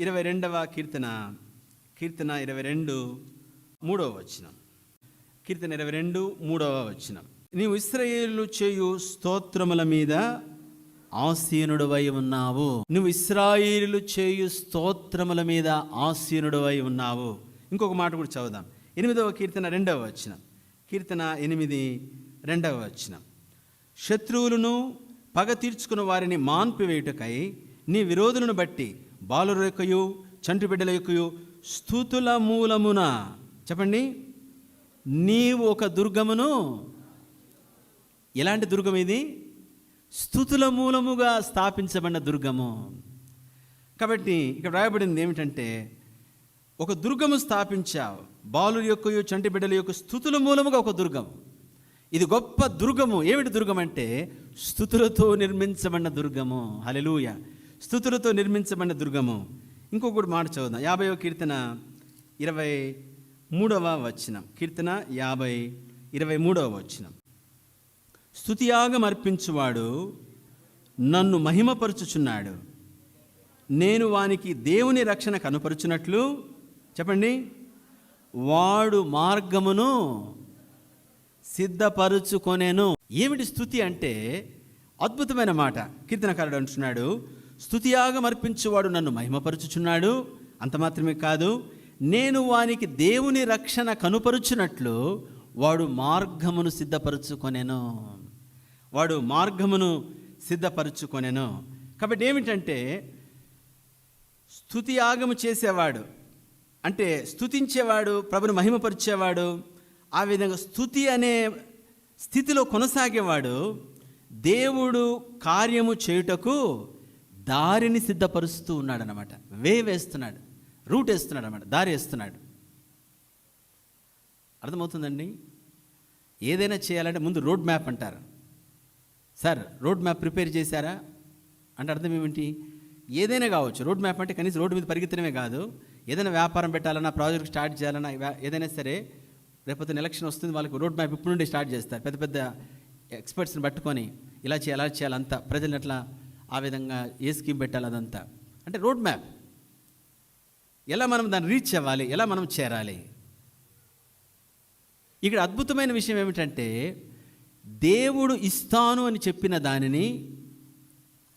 ఇరవై రెండవ కీర్తన కీర్తన ఇరవై రెండు మూడవ వచనం. కీర్తన ఇరవై రెండు మూడవ వచనం. నీవు ఇస్రాయేలు చేయు స్తోత్రముల మీద ఆసీనుడువై ఉన్నావు. నువ్వు ఇస్రాయేలు చేయు స్తోత్రముల మీద ఆసీనుడువై ఉన్నావు. ఇంకొక మాట కూడా చదువుదాం. ఎనిమిదవ కీర్తన రెండవ వచనం. కీర్తన ఎనిమిది రెండవ వచనం. శత్రువులను పగ తీర్చుకున్న వారిని మాన్పివేయుటకై నీ విరోధులను బట్టి బాలుర యొక్కయు చంటి బిడ్డల యొక్కయు స్థుతుల మూలమున. చెప్పండి. నీవు ఒక దుర్గమును. ఎలాంటి దుర్గం ఇది? స్థుతుల మూలముగా స్థాపించబడిన దుర్గము. కాబట్టి ఇక్కడ రాయబడింది ఏమిటంటే ఒక దుర్గము స్థాపించావు. బాలు యొక్క చంటి బిడ్డల యొక్క స్థుతుల మూలముగా ఒక దుర్గం. ఇది గొప్ప దుర్గము. ఏమిటి దుర్గం అంటే స్థుతులతో నిర్మించబడిన దుర్గము. హలెలూయ స్థుతులతో నిర్మించబడిన దుర్గము. ఇంకొకటి మాట చదువుదాం. యాభైవ కీర్తన ఇరవై మూడవ వచనం. కీర్తన యాభై ఇరవై మూడవ వచనం. స్థుతియాగం అర్పించువాడు నన్ను మహిమపరుచుచున్నాడు. నేను వానికి దేవుని రక్షణ కనుపరుచున్నట్లు చెప్పండి. వాడు మార్గమును సిద్ధపరుచుకొనేను. ఏమిటి స్థుతి అంటే అద్భుతమైన మాట. కీర్తనకారుడు అంటున్నాడు స్థుతియాగం అర్పించేవాడు నన్ను మహిమపరుచుచున్నాడు. అంత మాత్రమే కాదు నేను వానికి దేవుని రక్షణ కనుపరుచున్నట్లు వాడు మార్గమును సిద్ధపరుచుకొనెను. వాడు మార్గమును సిద్ధపరుచుకొనెను. కాబట్టి ఏమిటంటే స్థుతి యాగము చేసేవాడు అంటే స్థుతించేవాడు ప్రభుని మహిమపరిచేవాడు ఆ విధంగా స్థుతి అనే స్థితిలో కొనసాగేవాడు దేవుడు కార్యము చేయుటకు దారిని సిద్ధపరుస్తూ ఉన్నాడు అనమాట వే వేస్తున్నాడు. రూట్ వేస్తున్నాడు అనమాట దారి వేస్తున్నాడు. అర్థమవుతుందండి? ఏదైనా చేయాలంటే ముందు రోడ్ మ్యాప్ అంటారు. సార్ రోడ్ మ్యాప్ ప్రిపేర్ చేశారా? అంటే అర్థం ఏమిటి? ఏదైనా కావచ్చు. రోడ్ మ్యాప్ అంటే కనీసం రోడ్డు మీద పరిగెత్తడమే కాదు. ఏదైనా వ్యాపారం పెట్టాలన్నా ప్రాజెక్ట్ స్టార్ట్ చేయాలన్నా ఏదైనా సరే రేపొద్దున ఎలక్షన్ వస్తుంది వాళ్ళకి రోడ్ మ్యాప్ ఇప్పుడు నుండి స్టార్ట్ చేస్తారు. పెద్ద పెద్ద ఎక్స్పర్ట్స్ని పట్టుకొని ఇలా చేయాలి అలా చేయాలి అంతా. ప్రజలను అట్లా ఆ విధంగా ఏ స్కీమ్ పెట్టాలి అదంతా. అంటే రోడ్ మ్యాప్. ఎలా మనం దాన్ని రీచ్ అవ్వాలి? ఎలా మనం చేరాలి? ఇక్కడ అద్భుతమైన విషయం ఏమిటంటే దేవుడు ఇస్తాను అని చెప్పిన దానిని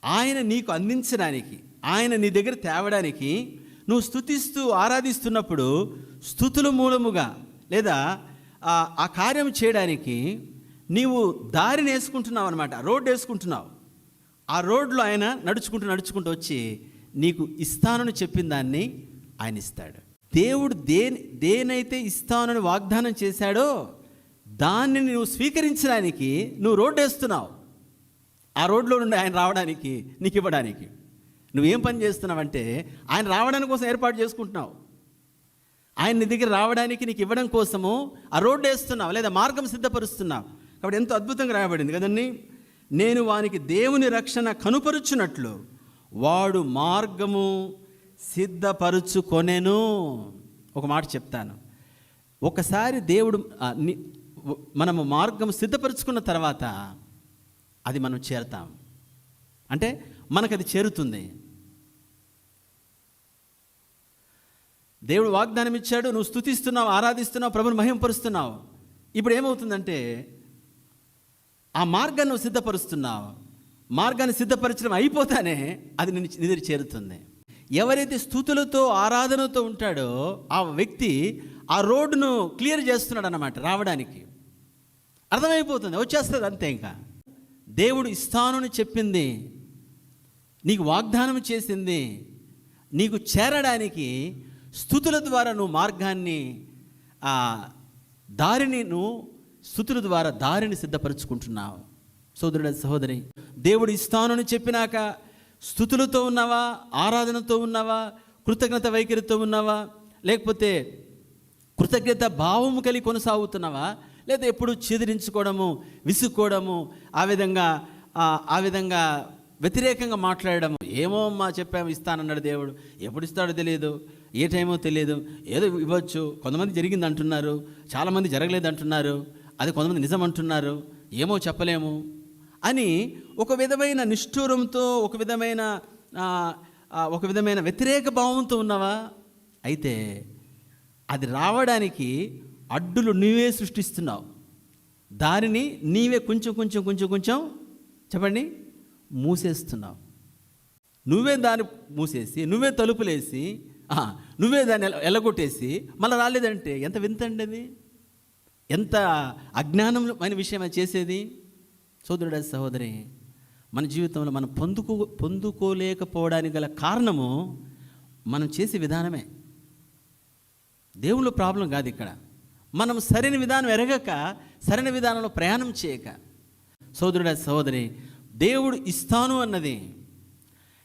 ఆయన నీకు అందించడానికి ఆయన నీ దగ్గర తేవడానికి నువ్వు స్థుతిస్తూ ఆరాధిస్తున్నప్పుడు స్థుతుల మూలముగా లేదా ఆ ఆ కార్యం చేయడానికి నీవు దారిని వేసుకుంటున్నావు అనమాట రోడ్డు వేసుకుంటున్నావు. ఆ రోడ్లో ఆయన నడుచుకుంటూ నడుచుకుంటూ వచ్చి నీకు ఇస్తానని చెప్పిన దాన్ని ఆయన ఇస్తాడు. దేవుడు దేని దేనైతే ఇస్తానని వాగ్దానం చేశాడో దాన్ని నువ్వు స్వీకరించడానికి నువ్వు రోడ్డు వేస్తున్నావు. ఆ రోడ్లో నుండి ఆయన రావడానికి నీకు ఇవ్వడానికి. నువ్వేం పని చేస్తున్నావంటే ఆయన రావడానికి కోసం ఏర్పాటు చేసుకుంటున్నావు. ఆయన నీ దగ్గర రావడానికి నీకు ఇవ్వడం కోసము ఆ రోడ్డు వేస్తున్నావు లేదా మార్గం సిద్ధపరుస్తున్నావు. కాబట్టి ఎంతో అద్భుతంగా రాయబడింది కదండి? నేను వానికి దేవుని రక్షణ కనుపరుచున్నట్లు వాడు మార్గము సిద్ధపరుచుకొనెను. ఒక మాట చెప్తాను. ఒకసారి దేవుడు మనము మార్గం సిద్ధపరుచుకున్న తర్వాత అది మనం చేరుతాం. అంటే మనకు అది చేరుతుంది. దేవుడు వాగ్దానం ఇచ్చాడు నువ్వు స్థుతిస్తున్నావు ఆరాధిస్తున్నావు ప్రభుని మహింపరుస్తున్నావు. ఇప్పుడు ఏమవుతుందంటే ఆ మార్గాన్ని నువ్వు సిద్ధపరుస్తున్నావు. మార్గాన్ని సిద్ధపరచడం అయిపోతానే అది నిన్ను చేరుతుంది. ఎవరైతే స్థుతులతో ఆరాధనతో ఉంటాడో ఆ వ్యక్తి ఆ రోడ్డును క్లియర్ చేస్తున్నాడు అన్నమాట రావడానికి. అర్థమైపోతుంది వచ్చేస్తుంది అంతే ఇంకా. దేవుడు ఇస్తాను చెప్పింది నీకు వాగ్దానం చేసింది నీకు చేరడానికి స్థుతుల ద్వారా నువ్వు మార్గాన్ని ఆ దారిని నువ్వు స్థుతుల ద్వారా దారిని సిద్ధపరచుకుంటున్నావు. సోదరుడ సహోదరి దేవుడు ఇస్తానని చెప్పినాక స్థుతులతో ఉన్నావా? ఆరాధనతో ఉన్నావా? కృతజ్ఞత వైఖరితో ఉన్నావా? లేకపోతే కృతజ్ఞత భావము కలిగి కొనసాగుతున్నావా? లేదా ఎప్పుడు చెదిరించుకోవడము విసుక్కోవడము ఆ విధంగా ఆ- ఆ విధంగా వ్యతిరేకంగా మాట్లాడడం ఏమో అమ్మా చెప్పాము ఇస్తానన్నాడు దేవుడు. ఎప్పుడు ఇస్తాడో తెలియదు ఏ టైమో తెలియదు ఏదో ఇవ్వచ్చు. కొంతమంది జరిగింది అంటున్నారు చాలామంది జరగలేదు అంటున్నారు అది కొంతమంది నిజం అంటున్నారు ఏమో చెప్పలేము అని ఒక విధమైన నిష్ఠూరంతో ఒక విధమైన ఒక విధమైన వ్యతిరేక భావంతో ఉన్నావా? అయితే అది రావడానికి అడ్డులు నీవే సృష్టిస్తున్నావు. దానిని నీవే కొంచెం కొంచెం కొంచెం కొంచెం చెప్పండి మూసేస్తున్నావు. నువ్వే దాన్ని మూసేసి నువ్వే తలుపులేసి నువ్వే దాన్ని ఎలగొట్టేసి మళ్ళీ రాలేదంటే ఎంత వింతండి అది? ఎంత అజ్ఞానమైన విషయం అది చేసేది? సోదరుడ సహోదరి మన జీవితంలో మనం పొందుకో పొందుకోలేకపోవడానికి గల కారణము మనం చేసే విధానమే. దేవుళ్ళు ప్రాబ్లం కాదు ఇక్కడ. మనం సరైన విధానం ఎరగక సరైన విధానంలో ప్రయాణం చేయక. సోదరుడ సహోదరి దేవుడు ఇస్తాను అన్నది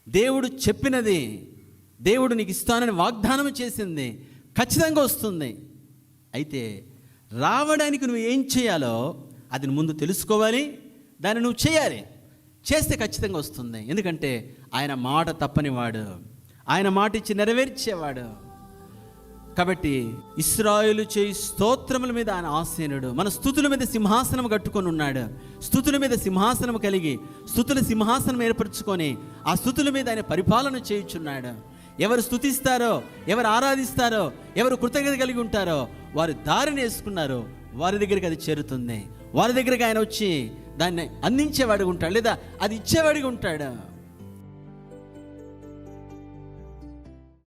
దేవుడు చెప్పినది దేవుడు నీకు ఇస్తానని వాగ్దానం చేసింది ఖచ్చితంగా వస్తుంది. అయితే రావడానికి నువ్వు ఏం చేయాలో అది ముందు తెలుసుకోవాలి దాన్ని నువ్వు చేయాలి. చేస్తే ఖచ్చితంగా వస్తుంది. ఎందుకంటే ఆయన మాట తప్పనివాడు. ఆయన మాట ఇచ్చి నెరవేర్చేవాడు. కాబట్టి ఇస్రాయులు చేయి స్తోత్రముల మీద ఆయన ఆసీనుడు. మన స్థుతుల మీద సింహాసనం కట్టుకొని ఉన్నాడు. స్థుతుల మీద సింహాసనం కలిగి స్థుతుల సింహాసనం ఏర్పరచుకొని ఆ స్థుతుల మీద ఆయన పరిపాలన చేయుచున్నాడు. ఎవరు స్థుతిస్తారో ఎవరు ఆరాధిస్తారో ఎవరు కృతజ్ఞత కలిగి ఉంటారో వారు దారిని వేసుకున్నారు. వారి దగ్గరికి అది చేరుతుంది. వారి దగ్గరికి ఆయన వచ్చి దాన్ని అందించేవాడిగా ఉంటాడు లేదా అది ఇచ్చేవాడిగా ఉంటాడు.